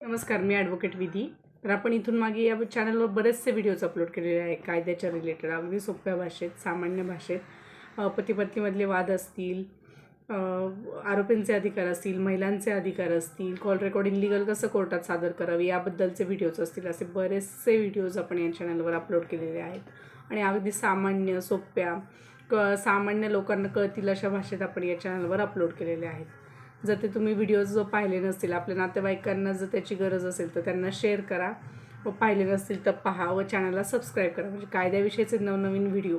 नमस्कार मी ॲडव्होकेट विधी. तर आपण इथून मागे या चॅनलवर बरेचसे व्हिडिओज अपलोड केलेले आहे कायद्याच्या रिलेटेड अगदी सोप्या भाषेत सामान्य भाषेत. अ, पती-पत्नीमधले वाद असतील आरोपींचे अधिकार असतील महिलांचे अधिकार असतील कॉल रेकॉर्डिंग लिगल कसं कोर्टात सादर करावे याबद्दलचे व्हिडिओज असतील असे बरेचसे व्हिडिओज आपण या चॅनलवर अपलोड केलेले आहेत. आणि अगदी सामान्य सोप्या क सामान्य लोकांना कळतील अशा भाषेत आपण या चॅनलवर अपलोड केलेले आहेत. जर ते तुम्ही व्हिडिओज जो पाहिले नसतील आपल्या नातेवाईकांना जर त्याची गरज असेल तर त्यांना शेअर करा. व पाहिले नसतील तर पहा व चॅनलला सबस्क्राईब करा. म्हणजे कायद्याविषयीचे नवनवीन व्हिडिओ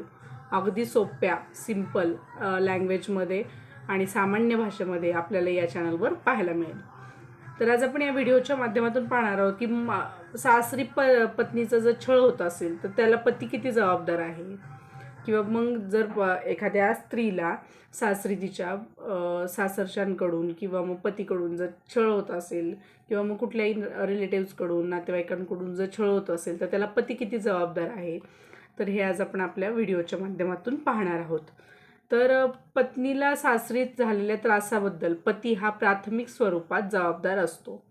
अगदी सोप्या सिंपल लँग्वेजमध्ये आणि सामान्य भाषेमध्ये आपल्याला या चॅनलवर पाहायला मिळेल. तर आज आपण या व्हिडिओच्या माध्यमातून पाहणार आहोत की सासरी प पत्नीचा जर छळ होत असेल तर त्याला पती किती जबाबदार आहे? किंवा मग जर प- एखाद्या स्त्रीला सासरी तिच्या सासरशांकडून किंवा मग पतीकडून जर छळ होत असेल किंवा मग कुठल्याही रिलेटिव्सकडून नातेवाईकांकडून जर छळ होत असेल तर त्याला पती किती जबाबदार आहे? तर हे आज आपण आपल्या व्हिडिओच्या माध्यमातून पाहणार आहोत. तर पत्नीला सासरीत झालेल्या त्रासाबद्दल पती हा प्राथमिक स्वरूपात जबाबदार असतो.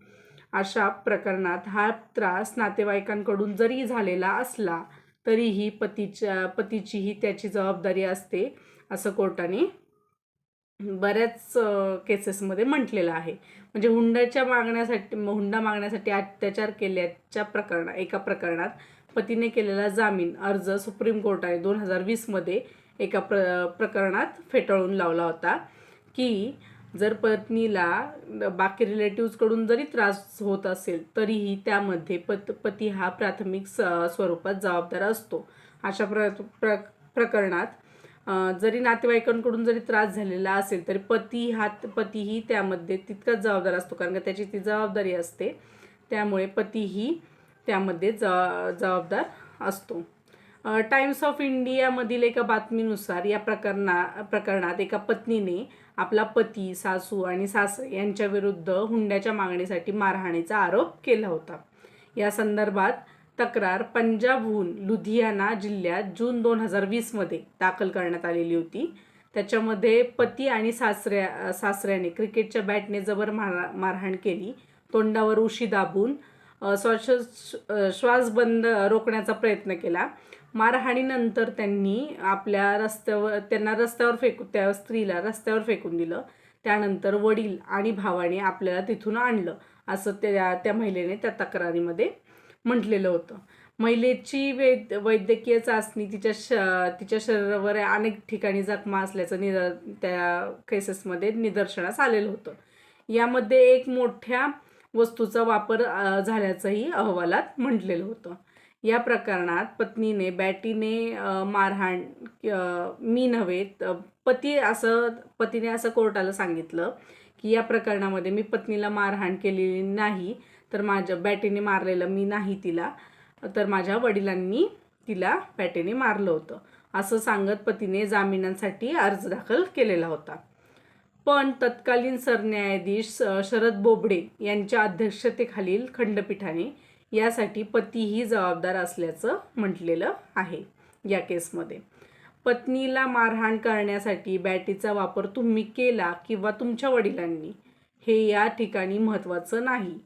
अशा प्रकरणात हा त्रास नातेवाईकांकडून जरी झालेला असला तरीही पतीच्या पतीचीही त्याची जबाबदारी असते असं कोर्टाने बऱ्याच केसेसमध्ये म्हटलेलं आहे. म्हणजे हुंड्याच्या मागण्यासाठी हुंडा मागण्यासाठी अत्याचार केल्याच्या प्रकरणा एका प्रकरणात पतीने केलेला जामीन अर्ज सुप्रीम कोर्टाने दोन हजार वीसमध्ये एका प्र प्रकरणात फेटाळून लावला होता की जर पत्नीला बाकी रिलेटिव्सकडून जरी त्रास होत असेल तरीही त्यामध्ये पत पती हा प्राथमिक स स्वरूपात जबाबदार असतो. अशा प्र प्र प्रकरणात जरी नातेवाईकांकडून जरी त्रास झालेला असेल तरी पती हा पतीही त्यामध्ये तितकाच जबाबदार असतो. कारण का त्याची ती जबाबदारी असते. त्यामुळे पतीही त्यामध्ये ज जबाबदार असतो. टाइम्स ऑफ इंडियामधील एका बातमीनुसार या प्रकरणा प्रकरणात एका पत्नीने आपला पती सासू आणि सासरे यांच्या विरुद्ध हुंड्याच्या मागणीसाठी मारहाणीचा आरोप केला होता. या संदर्भात तक्रार पंजाबहून लुधियाना जिल्ह्यात जून दोन हजार वीसमध्ये दाखल करण्यात आलेली होती. त्याच्यामध्ये पती आणि सासऱ्या सासऱ्याने क्रिकेटच्या बॅटने जबर मार मारहाण केली. तोंडावर उशी दाबून श्वास श्वासबंद श्वास बंद रोखण्याचा प्रयत्न केला. मारहाणीनंतर त्यांनी आपल्या रस्त्यावर त्यांना रस्त्यावर फेकू त्या स्त्रीला रस्त्यावर फेकून दिलं. त्यानंतर वडील आणि भावाने आपल्याला तिथून आणलं असं त्या त्या महिलेने त्या तक्रारीमध्ये म्हटलेलं होतं. महिलेची वैद वैद्यकीय चाचणी तिच्या श तिच्या शरीरावर अनेक ठिकाणी जखमा असल्याचं निद त्या केसेसमध्ये निदर्शनास आलेलं होतं. यामध्ये एक मोठ्या वस्तूचा वापर झाल्याचंही अहवालात म्हटलेलं होतं. या प्रकरणात पत्नीने बॅटीने मारहाण मी नव्हे पती असं पतीने असं कोर्टाला सांगितलं की या प्रकरणामध्ये मी पत्नीला मारहाण केलेली नाही तर माझ्या बॅटीने मारलेलं मी नाही तिला तर माझ्या वडिलांनी तिला बॅटीने मारलं होतं. असं सांगत पतीने जामिनांसाठी अर्ज दाखल केलेला होता. पण तत्कालीन सरन्यायाधीश शरद बोबडे यांच्या अध्यक्षतेखालील खंडपीठाने यासाठी पतीही जबाबदार असल्याचं म्हटलेलं आहे या केसमध्ये. पत्नीला मारहाण करण्यासाठी बॅटीचा वापर तुम्ही केला किंवा तुमच्या वडिलांनी हे या ठिकाणी महत्त्वाचं नाही.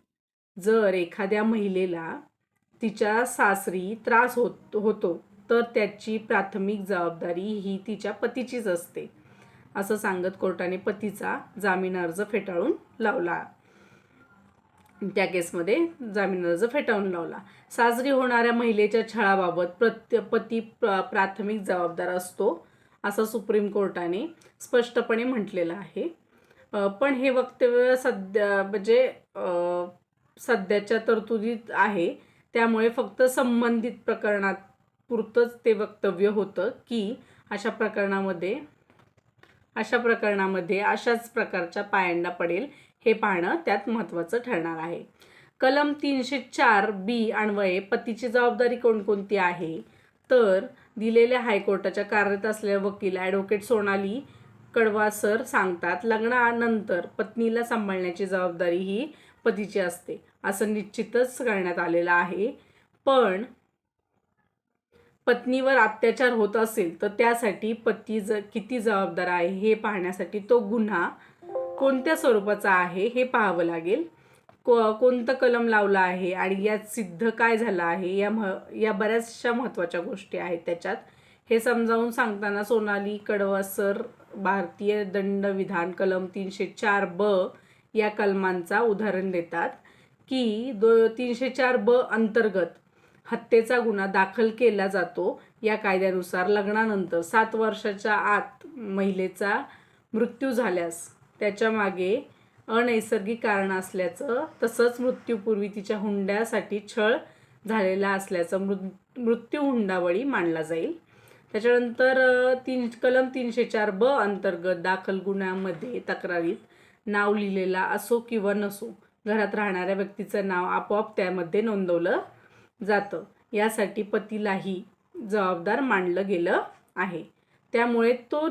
जर एखाद्या महिलेला तिच्या सासरी त्रास होत होतो तर त्याची प्राथमिक जबाबदारी ही तिच्या पतीचीच असते असं सांगत कोर्टाने पतीचा जामीन अर्ज फेटाळून लावला. त्या केसमध्ये जामीन अर्ज फेटाळून लावला. साजरी होणाऱ्या महिलेच्या छळाबाबत प्रत्य पती प्र प्राथमिक जबाबदार असतो असं सुप्रीम कोर्टाने स्पष्टपणे म्हटलेलं आहे. पण हे वक्तव्य सध्या म्हणजे सध्याच्या तरतुदीत आहे. त्यामुळे फक्त संबंधित प्रकरणात पुरतंच ते वक्तव्य होतं की अशा प्रकरणामध्ये अशा प्रकरणामध्ये अशाच प्रकारच्या पायंडा पडेल. हे पाहणं त्यात महत्त्वाचं ठरणार आहे. कलम तीनशे चार बी अन्वये पतीची जबाबदारी कोणकोणती आहे? तर दिलेल्या हायकोर्टाच्या कार्यरत असलेल्या वकील ॲडव्होकेट सोनाली कडवा सर सांगतात लग्नानंतर पत्नीला सांभाळण्याची जबाबदारी ही पतीची असते. असं निश्चितच करण्यात आलेलं आहे. पण पत्नीवर अत्याचार होत असेल तर त्यासाठी पती ज किती जबाबदार आहे हे पाहण्यासाठी तो गुन्हा कोणत्या स्वरूपाचा आहे हे पाहावं लागेल. को कोणतं कलम लावलं आहे आणि यात सिद्ध काय झालं आहे या मह या बऱ्याचशा महत्त्वाच्या गोष्टी आहेत त्याच्यात. हे समजावून सांगताना सोनाली कडवासर भारतीय दंडविधान कलम तीनशे चार ब या कलमांचा उदाहरण देतात की दो तीनशे चार ब अंतर्गत हत्येचा गुन्हा दाखल केला जातो. या कायद्यानुसार लग्नानंतर सात वर्षाच्या आत महिलेचा मृत्यू झाल्यास त्याच्यामागे अनैसर्गिक कारण असल्याचं तसंच मृत्यूपूर्वी तिच्या हुंड्यासाठी छळ झालेला असल्याचं मृ मृत्यू हुंडाबळी मानला जाईल. त्याच्यानंतर तीन कलम तीनशे चार ब अंतर्गत दाखल गुन्ह्यामध्ये तक्रारीत नाव लिहिलेला असो किंवा नसो घरात राहणाऱ्या व्यक्तीचं नाव आपोआप त्यामध्ये नोंदवलं जातं. यासाठी पतीलाही जबाबदार मानलं गेलं आहे. त्यामुळे तो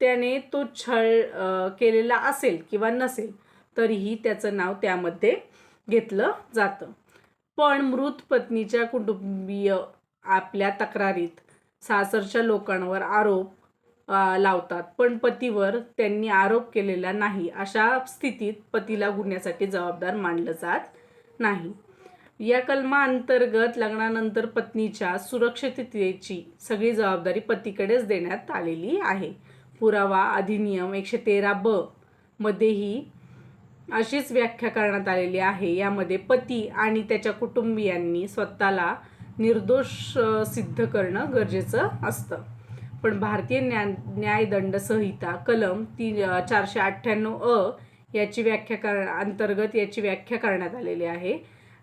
त्याने तो छळ केलेला असेल किंवा नसेल तरीही त्याचं नाव त्यामध्ये घेतलं जातं. पण मृत पत्नीच्या कुटुंबीय आपल्या तक्रारीत सासरच्या लोकांवर आरोप लावतात. पण पतीवर त्यांनी आरोप केलेला नाही. अशा स्थितीत पतीला गुन्ह्यासाठी जबाबदार मानलं जात नाही. या कलमाअंतर्गत लग्नानंतर पत्नीच्या सुरक्षिततेची सगळी जबाबदारी पतीकडेच देण्यात आलेली आहे. पुरावा अधिनियम एकशे तेरा ब मध्येही अशीच व्याख्या करण्यात आलेली आहे. यामध्ये पती आणि त्याच्या कुटुंबियांनी स्वतःला निर्दोष सिद्ध करणं गरजेचं असतं. पण भारतीय न्या न्यायदंड संहिता कलम ती चारशे अठ्ठ्याण्णव अ याची व्याख्या कर अंतर्गत याची व्याख्या करण्यात आलेली आहे.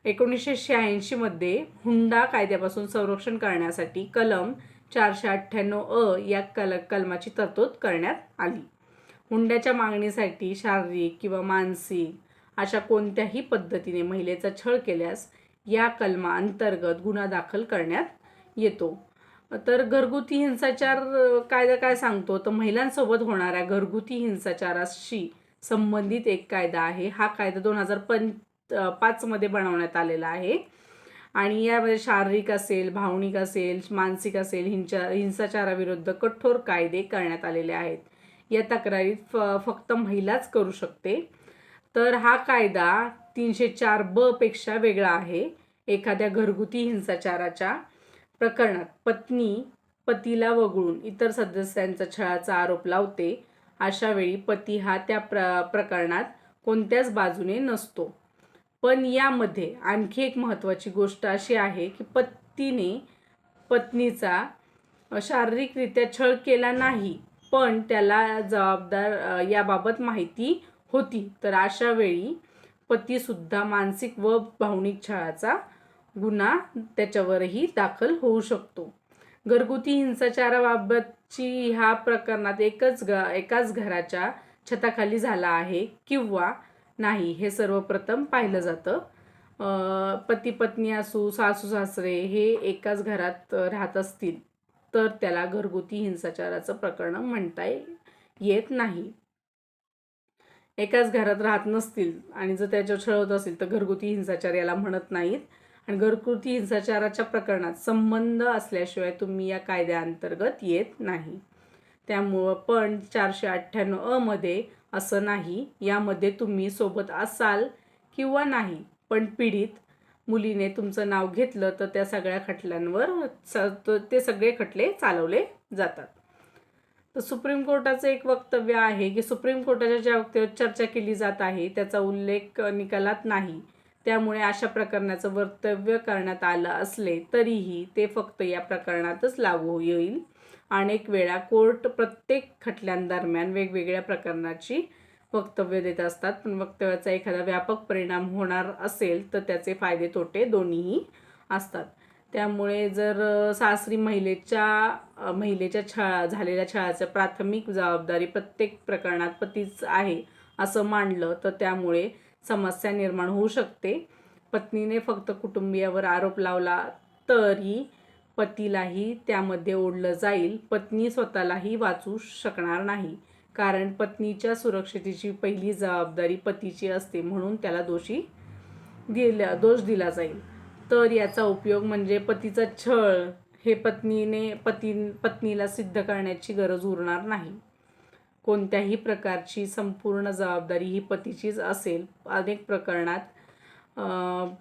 एकोणीसशे शहाऐंशीमध्ये हुंडा कायद्यापासून संरक्षण करण्यासाठी कलम चारशे अठ्ठ्याण्णव अ या कल कलमाची तरतूद करण्यात आली. हुंड्याच्या मागणीसाठी शारीरिक किंवा मानसिक अशा कोणत्याही पद्धतीने महिलेचा छळ केल्यास या कलमा अंतर्गत गुन्हा दाखल करण्यात येतो. तर घरगुती हिंसाचार कायदा काय सांगतो? तर महिलांसोबत होणाऱ्या घरगुती हिंसाचाराशी संबंधित एक कायदा आहे. हा कायदा दोन हजार पं पाचमध्ये बनवण्यात आलेला आहे. आणि यामध्ये शारीरिक असेल भावनिक असेल मानसिक असेल हिंसा हिंसाचाराविरुद्ध कठोर कायदे करण्यात आलेले आहेत. या तक्रारीत फ फक्त महिलाच करू शकते. तर हा कायदा तीनशे चार ब पेक्षा वेगळा आहे. एखाद्या घरगुती हिंसाचाराच्या प्रकरणात पत्नी पतीला वगळून इतर सदस्यांचा छळाचा आरोप लावते अशा वेळी पती हा त्या प्र प्रकरणात कोणत्याच बाजूने नसतो. पण यामध्ये आणखी एक महत्त्वाची गोष्ट अशी आहे की पतीने पत्नीचा शारीरिकरित्या छळ केला नाही पण त्याला जबाबदार याबाबत माहिती होती. तर अशा वेळी पतीसुद्धा मानसिक व भावनिक छळाचा गुन्हा त्याच्यावरही दाखल होऊ शकतो. घरगुती हिंसाचाराबाबतची ह्या प्रकरणात एकच ग एकाच घराच्या छताखाली झाला आहे किंवा नाही हे सर्वप्रथम पाहिलं जातं. पती पत्नी असू सासू सासरे हे एकाच घरात राहत असतील तर त्याला घरगुती हिंसाचाराचं प्रकरण म्हणता येत नाही. एकाच घरात राहत नसतील आणि जर त्याच्यावर छळवत असेल तर घरगुती हिंसाचार याला म्हणत नाहीत. आणि घरगुती हिंसाचाराच्या प्रकरणात संबंध असल्याशिवाय तुम्ही या कायद्याअंतर्गत येत नाही. त्यामुळं पण चारशे अठ्ठ्याण्णव अ मध्ये असं नाही. यामध्ये तुम्ही सोबत असाल किंवा नाही. पण पीडित मुलीने तुमचं नाव घेतलं तर त्या सगळ्या खटल्यांवर स ते सगळे खटले चालवले जातात. तर सुप्रीम कोर्टाचं एक वक्तव्य आहे की सुप्रीम कोर्टाच्या ज्या वक्तव्यात चर्चा केली जात आहे त्याचा उल्लेख निकालात नाही. त्यामुळे अशा प्रकरणाचं वक्तव्य करण्यात आलं असले तरीही ते फक्त या प्रकरणातच लागू येईल अनेक वेळा कोर्ट प्रत्येक खटल्यांदरम्यान वेगवेगळ्या प्रकरणाची वक्तव्य देत असतात. पण वक्तव्याचा एखादा व्यापक परिणाम होणार असेल तर त्याचे फायदे तोटे दोन्हीही असतात. त्यामुळे जर सासरी महिलेच्या महिलेच्या छळा झालेल्या छळाचं प्राथमिक जबाबदारी प्रत्येक प्रकरणात पतीच आहे असं मांडलं तर त्यामुळे समस्या निर्माण होऊ शकते. पत्नीने फक्त कुटुंबियावर आरोप लावला तरी पतीलाही त्यामध्ये ओढलं जाईल. पत्नी स्वतःलाही वाचू शकणार नाही. कारण पत्नीच्या सुरक्षतेची पहिली जबाबदारी पतीची असते म्हणून त्याला दोषी दिला दोष दिला जाईल. तर याचा उपयोग म्हणजे पतीचा छळ हे पत्नीने पती पत्नीला सिद्ध करण्याची गरज उरणार नाही. कोणत्याही प्रकारची संपूर्ण जबाबदारी ही पतीचीच असेल. अनेक प्रकरणात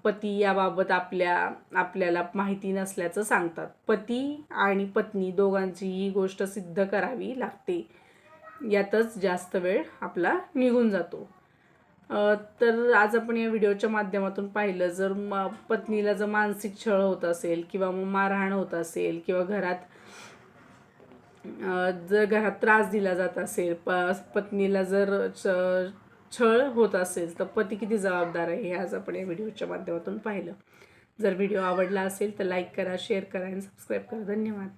पती याबाबत आपल्या आपल्याला माहिती नसल्याचं सांगतात. पती आणि पत्नी दोघांची ही गोष्ट सिद्ध करावी लागते. यातच जास्त वेळ आपला निघून जातो. तर आज आपण या व्हिडिओच्या माध्यमातून पाहिलं जर म पत्नीला जर मानसिक छळ होत असेल किंवा मग मारहाण होत असेल किंवा घरात जर घरात त्रास दिला जात असेल प पत्नीला जर छळ होत असेल तर पती किती जबाबदार आहे हे आज आपण या व्हिडिओच्या माध्यमातून पाहिलं. जर व्हिडिओ आवडला असेल तर लाईक करा शेअर करा आणि सबस्क्राईब करा. धन्यवाद.